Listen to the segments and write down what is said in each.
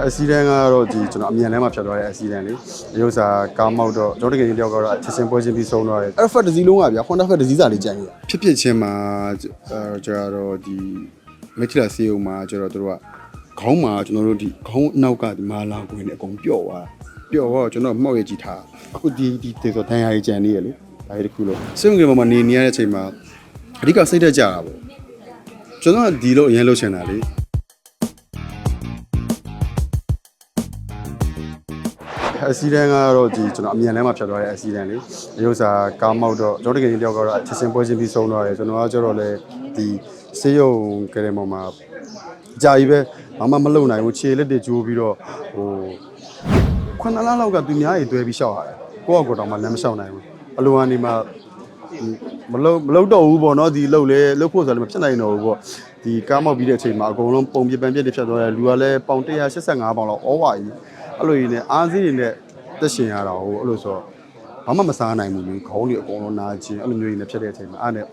အက်ဆီဒန့်ကတော့ဒီကျွန်တော်အမြန်လမ်းမှာဖြတ်သွားတဲ့အက်ဆီဒန့်လေရုပ်စာကားမောက်တော့ကျွန်တော်တကယ်ကြီးတယောက်ကတော့ချက်ချင်းပွဲချင်းပြီးဆုံးသွားတယ်အဲ့ဖက်တစ်စီးလုံးကဗျာ Honda ဖက်တစ်စီးစာလေးကြံခဲ့ရဖြစ်ဖြစ်ချင်းမှာအဲကျွန်တော်တို့ဒီမက်ထလာစီယုံမှာကျွန်တော်တို့ကခေါင်းမှာကျွန်တော်တို့ဒီခေါင်းနောက်ကဒီမာလာကွင်းနဲ့အကုန်ပျော့သွားပျော့တော့ကျွန်တော်မှောက်ရကြည့်ထားအခုဒီဒီတေဆိုတန်ရာကြီးကြံနေရလေဒါကြီးတစ်ခုလို့စိတ်ဝင်ကြမှာနေနေရတဲ့အချိန်မှာအဓိကစိတ်တက်ကြတာပေါ့ကျွန်တော်ကဒီလိုအရင်လှုပ်ချင်တာလေ အက်ဆီဒန့်ကတော့ဒီကျွန်တော်အမြန်လမ်းမှာဖြတ်သွားတဲ့အက်ဆီဒန့်လေရုပ်စာကားမောက်တော့ကျွန်တော်တကယ်ကြီးတယောက်ကတော့ချက်ချင်းပွဲချင်းပြီးဆုံးသွားတယ်ကျွန်တော်ကကျတော့လေဒီစေးရုံကလေးပေါ်မှာအကြာကြီးပဲဘာမှမလုပ်နိုင်ဘူးခြေလက်တွေကျိုးပြီးတော့ဟိုခုနလလောက်ကသူများကြီးတွဲပြီးရှောက်ရတယ်ကိုယ့်အကောတော့မှလမ်းမလျှောက်နိုင်ဘူးအလိုကနေမှမလုံမလုံတော့ဘူးပေါ့နော်ဒီလှုပ်လေလှုပ်ဖို့ဆိုလည်းမဖြစ်နိုင်တော့ဘူးပေါ့ဒီကားမောက်ပြီးတဲ့အချိန်မှာအကုန်လုံးပုံပြပန်ပြက်တွေဖြတ်သွားတယ်လူကလည်းပေါင်185ပေါင်လောက်ဩဝါကြီး အဲ့လိုရင်းနဲ့အားစီးတွေနဲ့တက်ရှင်ရတာဟိုအဲ့လိုဆိုတော့ဘာမှမစားနိုင်ဘူးလေခေါင်းတွေအကုန်လုံးနာကျင်အဲ့လိုမျိုးရင်းနဲ့ဖြစ်တဲ့အချိန်မှာအဲ့နဲ့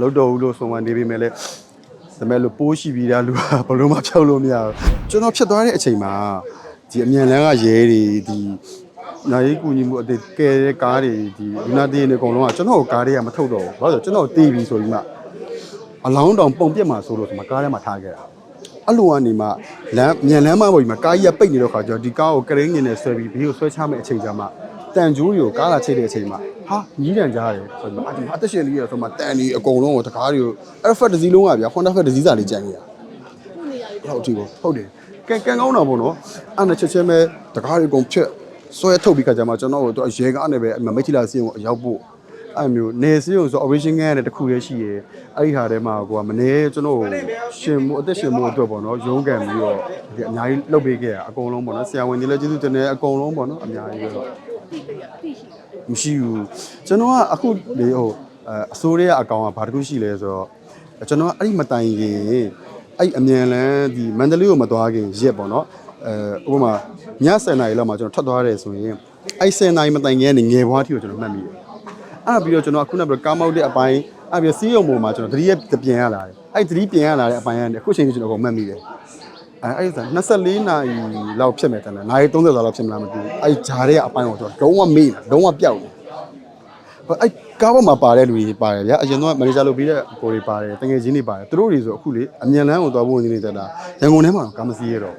လုံးတော်ဘူးလို့ဆိုမှနေပြီမဲ့လေဒါမဲ့လို့ပိုးရှိပြီးသားလူကဘလို့မှဖြောက်လို့မရဘူးကျွန်တော်ဖြစ်သွားတဲ့အချိန်မှာဒီအမြန်လန်းကရဲတွေဒီနိုင်ရေးကူညီမှုအသေးကဲတဲ့ကားတွေဒီလူနာတေးတွေအကုန်လုံးကကျွန်တော်ကိုကားတွေကမထုတ်တော့ဘူးဘာလို့လဲဆိုတော့ကျွန်တော်တေးပြီဆိုပြီးမှအလောင်းတောင်ပုံပြက်မှာဆိုလို့ဆိုမှကားထဲမှာထားခဲ့တာ အဲ့လိုကနေမှလမ်းမြန်လမ်းမပေါ်ကြီးမှာကားကြီးကပိတ်နေတဲ့ခါကျတော့ဒီကားကိုကရင်းငင်နဲ့ဆွဲပြီးဘေးကိုဆွဲချမယ့်အချိန်ကျမှတန်ကြိုးတွေကိုကားလာချိတ်တဲ့အချိန်မှာဟာညီးတန်ကြားတယ်ဆိုတော့အဒီမှာအသက်ရှင်လေးရဆိုမှတန်ဒီအကုန်လုံးကိုတကားတွေကိုအဲ့ဖက်တစ်စီးလုံးကဗျာ Honda ဖက်တစ်စီးစာလေးကြံခဲ့ရဟုတ်ဒီကိုဟုတ်တယ်ကဲကန်ကောင်းတာပေါ့နော်အဲ့နဲ့ချက်ချင်းပဲတကားတွေအကုန်ဖြတ်ဆွဲထုတ်ပြီးခါကျမှကျွန်တော်တို့ရေကားနဲ့ပဲအမိတ်ချီလာစီးကိုအရောက်ဖို့ အဲ့မျိုးနေစီးကိုဆို operation ကတဲ့တခုလေးရှိရဲအဲ့ဒီဟာထဲမှာကိုကမနေကျွန်တော်ရှင်မှုအသက်ရှင်မှုအတွက်ပေါ့နော်ရုန်းကန်ပြီးတော့ဒီအများကြီးလုပ်ပေးခဲ့ရအကုန်လုံးပေါ့နော်ဆရာဝန်ကြီးလည်းကျေးဇူးတင်တယ်အကုန်လုံးပေါ့နော်အများကြီးပဲတော့မရှိဘူးကျွန်တော်ကအခုလေဟိုအအစိုးရအကောင်ကဘာတခုရှိလဲဆိုတော့ကျွန်တော်ကအဲ့ဒီမတိုင်ခင်အဲ့အမြန်လန်းဒီမန္တလေးကိုမသွားခင်ရက်ပေါ့နော်အဲဥပမာည7:00နာရီလောက်မှာကျွန်တော်ထွက်သွားတယ်ဆိုရင်အဲ့7:00နာရီမတိုင်ခင်ကနေငယ်ဘွားထီကိုကျွန်တော်မှတ်မိတယ် အဲ့ပြီးတော့ကျွန်တော်ခုနကကားမောက်တဲ့အပိုင်းအဲ့ပြီးစီးရုံပေါ်မှာကျွန်တော်သတိရပြန်ရလာတယ်အဲ့သတိပြန်ရလာတဲ့အပိုင်းကနေအခုချိန်ကြီးကျွန်တော်ကမှတ်မိတယ်အဲ့အဲ့ဒါ24နာရီလောက်ဖြစ်မယ်တန်းလားနာရီ30လောက်ဖြစ်မလားမသိဘူးအဲ့ဂျားတွေကအပိုင်းကိုကျွန်တော်လုံးဝမေ့တယ်လုံးဝပျောက်တယ်အဲ့ကားပေါ်မှာပါတဲ့လူတွေပါတယ်ဗျာအရင်တော့မန်နေဂျာလုပ်ပြီးတဲ့ကိုတွေပါတယ်တငယ်ချင်းတွေပါတယ်သူတို့တွေဆိုအခုလေအမြန်လန်းကိုသွားဖို့နေနေတတ်တာရန်ကုန်ထဲမှာတော့ကားမစီးရတော့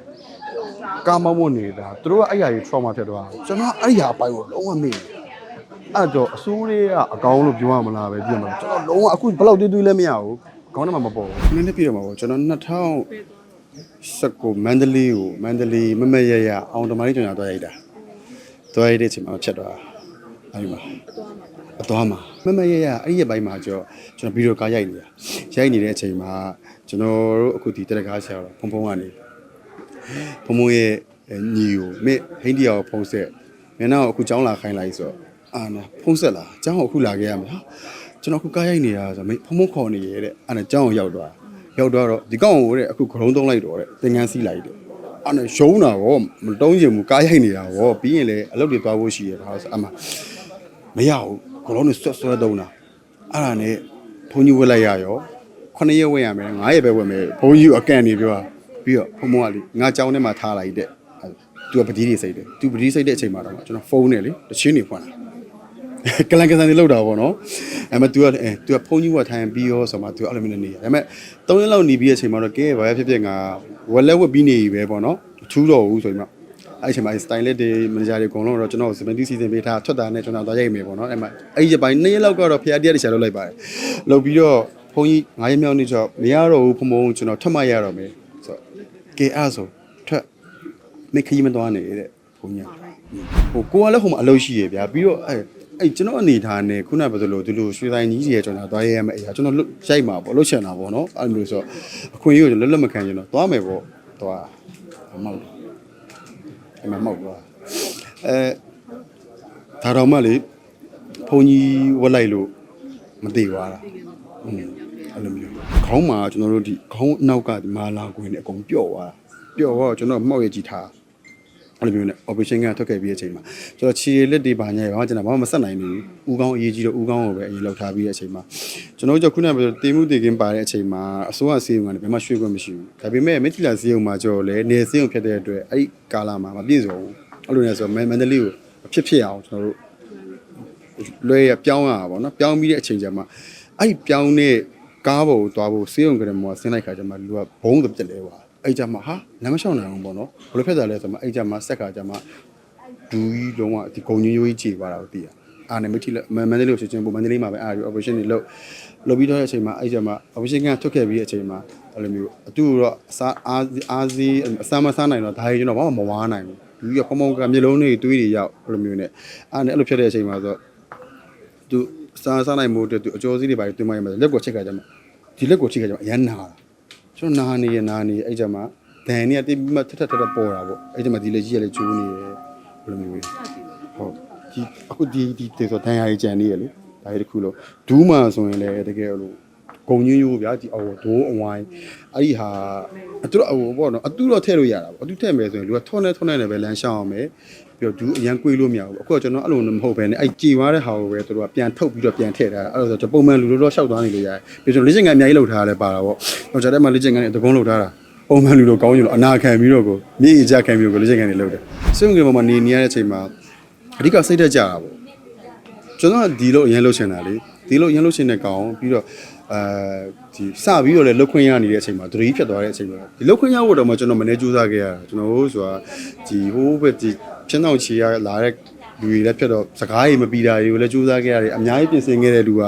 ကားမောက်ဖို့နေတာသူတို့ကအဲ့အရာကြီး trauma ဖြစ်သွားတယ်ကျွန်တော်အဲ့အရာအပိုင်းကိုလုံးဝမေ့တယ် အဲ့တော့အစိုးရကအကောင်းလို့ပြောရမလားပဲပြင်မလားကျွန်တော်လုံးဝအခုဘယ်လောက်တွေးတွေးလဲမရဘူးခေါင်းထဲမှာမပေါ်ဘူးနည်းနည်းပြရမှာပေါ့ကျွန်တော်2019မန္တလေးကိုမန္တလေးမမရရအောင်တမားလေးကျွန်တော်တွားရိုက်တာတွားရိုက်တဲ့အချိန်မှာဖြတ်သွားအဲ့ဒီမှာအသွားမှာမမရရအဲ့ဒီရဲ့ဘိုင်းမှာကျွန်တော်ကျွန်တော်ဗီဒီယိုကားရိုက်နေတာရိုက်နေတဲ့အချိန်မှာကျွန်တော်တို့အခုဒီတက်ကားဆရာတော်ဖုံဖုံကနေဖုံဖုံရဲ့ညီကိုမိဟိန္ဒိယကိုဖုံးဆက်မျက်နှာကိုအခုကြောင်းလာခိုင်းလိုက်ဆိုတော့ အာနာဖုံးဆက်လာအเจ้าကိုအခုလာခဲ့ရမှာဟာကျွန်တော်အခုကားရိုက်နေတာဆိုမေဖုံဖုံခေါ်နေရတဲ့အာနာเจ้าကိုရောက်သွားရောက်သွားတော့ဒီကောင်ကိုတဲ့အခုခရုံးသုံးလိုက်တော့တဲ့သင်္ကန်းစီးလိုက်တဲ့အာနာရှုံးတာဗောမတုံးချင်ဘူးကားရိုက်နေတာဗောပြီးရင်လည်းအလုပ်တွေသွားဖို့ရှိရတာဆိုအမမရဘူးခရုံးနဲ့ဆွတ်ဆွဲတုံးတာအဲ့ဒါနဲ့ဘုန်းကြီးဝက်လိုက်ရရောခုနှစ်ရက်ဝက်ရမယ်ငါးရက်ပဲဝက်မယ်ဘုန်းကြီးကအကန်နေပြောပြီးတော့ဘုံဘုံကလေငါเจ้าထဲမှာထားလိုက်တဲ့သူကပတိတွေစိတ်တယ်သူပတိစိတ်တဲ့အချိန်မှာတော့ကျွန်တော်ဖုန်းနဲ့လေတချင်းနေဖွင့်လာ ကလန်ကဆန်တွေလောက်တာပေါ့နော်အဲ့မဲ့ तू ကအဲ तू ကဖုန်းကြီးကထိုင်ပြီးရောဆိုမှ तू အဲ့လိုမျိုးနေရဒါပေမဲ့၃ရက်လောက်နေပြီးတဲ့အချိန်မှာတော့ကဲဘာဖြစ်ဖြစ်ငါဝက်လက်ဝက်ပြီးနေပြီပဲပေါ့နော်ထူးတော့ဘူးဆိုပြီးမှအဲ့အချိန်မှာ style တွေ manager တွေအကုန်လုံးတော့ကျွန်တော်70 season ပေးထားထွက်တာနဲ့ကျွန်တော်သွားရိုက်မယ်ပေါ့နော်အဲ့မှာအဲ့ဒီပိုင်း၂ရက်လောက်ကတော့ဖျားတရားတစ်ချက်လောက်လိုက်ပါတယ်လောက်ပြီးတော့ဖုန်းကြီး9ရက်မြောက်နေ့ကျတော့မရတော့ဘူးဖုံဖုံကျွန်တော်ထွက်မရတော့မယ်ဆိုတော့ကဲအဲ့ဆိုထွက်မိခကြီးမသွားနေတဲ့ဘုန်းကြီးဟိုကိုကလည်းဟိုမှာအလုပ်ရှိရဗျာပြီးတော့အဲ အဲ့ကျွန်တော်အနေထားနဲ့ခုနကပြောသလိုဒီလိုရွှေဆိုင်ကြီးကြီးရကျွန်တော်သွားရရမယ့်အရာကျွန်တော်ရိုက်မှာပေါ့လှုပ်ချင်တာပေါ့နော်အဲ့လိုမျိုးဆိုအခွင့်အရေးကိုလွတ်လပ်မခံကျွန်တော်သွားမယ်ပေါ့သွားမောက်အဲ့မှာမောက်သွားအဲဒါတော့မှလေဘုံကြီးဝက်လိုက်လို့မသိသွားတာอืมအဲ့လိုမျိုးခေါင်းမှာကျွန်တော်တို့ဒီခေါင်းနောက်ကဒီမာလာကွင်းနဲ့အကုန်ပျော့သွားတာပျော့တော့ကျွန်တော်မှောက်ရကြည့်ထား အဲ့လိုမျိုးနဲ့ operation ကထွက်ခဲ့ပြီးတဲ့အချိန်မှာကျွန်တော်ခြေလက်တွေပါညာရောကျွန်တော်ဘာမှမဆက်နိုင်ဘူးဦးကောင်းအရေးကြီးတော့ဦးကောင်းကိုပဲအရင်လောက်ထားပြီးတဲ့အချိန်မှာကျွန်တော်တို့ခုနကပြောတေးမှုတေကင်းပါတဲ့အချိန်မှာအစိုးရစေုံကလည်းဘယ်မှရွှေ့ခွင့်မရှိဘူးဒါပေမဲ့မက်တီလာစေုံမှာကျွန်တော်လည်းနေစေုံဖြစ်တဲ့အတွက်အဲ့ဒီကာလာမှာမပြည့်စုံဘူးအဲ့လိုနဲ့ဆိုမန်ဒလီကိုဖြစ်ဖြစ်အောင်ကျွန်တော်တို့လွဲရပြောင်းရတာပေါ့နော်ပြောင်းပြီးတဲ့အချိန်ကျမှအဲ့ဒီပြောင်းတဲ့ကားပေါ်ကိုသွားဖို့စေးုံကလေးမောဆင်းလိုက်ခါကျမှလူကဘုံသပြက်လဲပါ အဲ့ကြမှာဟာလမ်းမလျှောက်နိုင်အောင်ပေါ့နော်ဘယ်လိုဖြစ်တာလဲဆိုမှအဲ့ကြမှာစက်ခါကျမှဒူကြီးလုံးဝဒီဂုံညိုးညိုးကြီးခြေသွားတာကိုသိရအာနေမတိမန်ဒလေးကိုချက်ချင်းပုံမန်ဒလေးမှာပဲအာ operation တွေလုပ်လုပ်ပြီးတော့တဲ့အချိန်မှာအဲ့ကြမှာ operation ကထွက်ခဲ့ပြီးတဲ့အချိန်မှာအဲ့လိုမျိုးအတူတော့အစားအားအားစီးအစားမစားနိုင်တော့ဒါကြီးကျွန်တော်ဘာမှမဝါနိုင်ဘူးလူကြီးကပုံပုံကမျိုးလုံးတွေတွေးတွေရောက်အဲ့လိုမျိုးနဲ့အားနဲ့အဲ့လိုဖြစ်တဲ့အချိန်မှာဆိုသူစားစားနိုင်မှုအတွက်သူအကျော်စည်းတွေပါတင်မရမှာလက်ကိုချိတ်ခါကြမှာဒီလက်ကိုချိတ်ခါကြမှာအရန်နာတာ ကျွန်တော်နာနေရနာနေအဲ့ကြမှာဒန်နေကတိပြီးမှထထထထပေါ်တာပေါ့အဲ့ကြမှာဒီလက်ကြီးကလည်းကျိုးနေရဘယ်လိုမျိုးလဲဟုတ်ဒီအခုဒီဒီတေဆိုဒန်ရည်ကြံနေရလေဒါရီတစ်ခုလို့ဒူးမှဆိုရင်လည်းတကယ်လို့ ဂုံညင်းရိုးဗျာဒီအော်ဒိုးအဝိုင်းအဲ့ဒီဟာအတူတော့ဟိုပေါ့နော်အတူတော့ထည့်လို့ရတာပေါ့အတူထည့်မယ်ဆိုရင်လူကထောနေထောနေနဲ့ပဲလမ်းရှောင်းအောင်မယ်ပြီးတော့ဒူးအရန်ကွေးလို့မရဘူးအခုကကျွန်တော်အဲ့လိုမဟုတ်ဘဲနဲ့အဲ့ကြည်သွားတဲ့ဟာကိုပဲသူတို့ကပြန်ထုတ်ပြီးတော့ပြန်ထည့်ထားတာအဲ့လိုဆိုတော့ပုံမှန်လူလိုတော့ရှောက်သွားနေလို့ရတယ်ပြီးတော့လေ့ကျင့်ခန်းအများကြီးလုပ်ထားရတယ်ပါတာပေါ့ဟိုကြတဲ့မှာလေ့ကျင့်ခန်းတွေတကုံးလုပ်ထားတာပုံမှန်လူလိုကောင်းကြလို့အနာခံပြီးတော့ကိုမြေအကြခံပြီးတော့ကိုလေ့ကျင့်ခန်းတွေလုပ်တယ်စိတ်ဝင်ကြမှာနေနေရတဲ့အချိန်မှာအဓိကစိတ်တက်ကြတာပေါ့ကျွန်တော်ကဒီလိုအရင်လှုပ်ရှင်တာလေဒီလိုအရင်လှုပ်ရှင်တဲ့ကောင်ပြီးတော့ အဲဒီစပြီးတော့လည်းလှုပ်ခွင့်ရနေတဲ့အချိန်မှာဒရီဖြစ်သွားတဲ့အချိန်မှာဒီလှုပ်ခွင့်ရဖို့တော့မှကျွန်တော်မနေကြိုးစားခဲ့ရတာကျွန်တော်ဟိုဆိုတာဒီဟိုးဘက်ဒီချင်းအောင်ချီရလာတဲ့လူတွေလည်းဖြစ်တော့စကားကြီးမပြီးတာတွေကိုလည်းကြိုးစားခဲ့ရတယ်အများကြီးပြင်ဆင်ခဲ့တဲ့လူက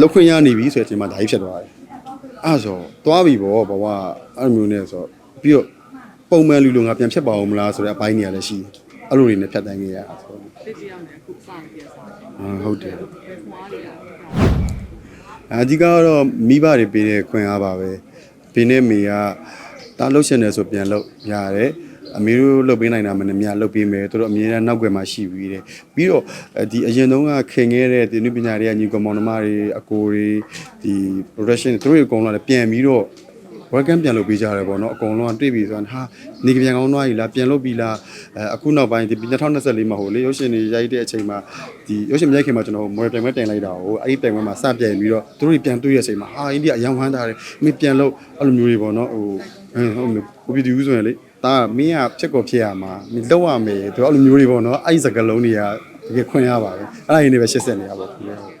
လှုပ်ခွင့်ရနေပြီဆိုတဲ့အချိန်မှာဒါကြီးဖြစ်သွားတယ်အဲ့ဆိုသွားပြီပေါ့ဘဝအဲ့လိုမျိုးနဲ့ဆိုပြီးတော့ပုံမှန်လူလိုငါပြန်ဖြစ်ပါအောင်မလားဆိုတဲ့အပိုင်းတွေကလည်းရှိတယ်အဲ့လိုတွေနဲ့ဖြတ်တန်းခဲ့ရတာဆိုတော့သိကြရမယ်အခုစနေပြစားအာဟုတ်တယ်ဘယ်ခွာလေးอ่ะ အဓိကကတော့မိဘတွေပေးတဲ့ခွင့်အားပါပဲဘေးနဲ့မေကတားလှုပ်ရှင်တယ်ဆိုပြန်လှုပ်ရတယ်အမေတို့လှုပ်ပေးနိုင်တာမနဲ့မြလှုပ်ပေးမယ်သူတို့အမြဲတမ်းနောက်ွယ်မှာရှိပြီးတယ်ပြီးတော့ဒီအရင်တုန်းကခင်ခဲ့တဲ့ဒီနုပညာတွေကညီကောင်မောင်နှမတွေအကိုတွေဒီ production သူတို့အကုန်လုံးလည်းပြန်ပြီးတော့ welcome ပြန်လုပ်ပေးကြရတယ်ပေါ့နော်အကုန်လုံးကတွေ့ပြီဆိုတာဟာနေကပြန်ကောင်းသွားပြီလားပြန်လုပ်ပြီလားအဲအခုနောက်ပိုင်းဒီ2024မှာဟိုလေရုပ်ရှင်တွေရိုက်တဲ့အချိန်မှာဒီရုပ်ရှင်မြိုက်ခင်မှာကျွန်တော်မော်ဒယ်ပြန်မဲ့တင်လိုက်တာဟိုအဲ့ဒီပြန်မဲ့မှာစပြန်ပြီးတော့သူတို့တွေပြန်တွေ့ရတဲ့အချိန်မှာဟာအိန္ဒိယအယောင်ဝမ်းတာတယ်မင်းပြန်လုပ်အဲ့လိုမျိုးတွေပေါ့နော်ဟိုအဲဟုတ်မျိုးဟိုပြည်သူဆိုရင်လေဒါကမင်းကဖြစ်ကိုဖြစ်ရမှာမင်းလောက်ရမယ်သူအဲ့လိုမျိုးတွေပေါ့နော်အဲ့ဒီစကလုံးတွေကတကယ်ခွင့်ရပါတယ်အဲ့ဒါရင်းတွေပဲရှစ်ဆက်နေရပါဘူးခင်ဗျာ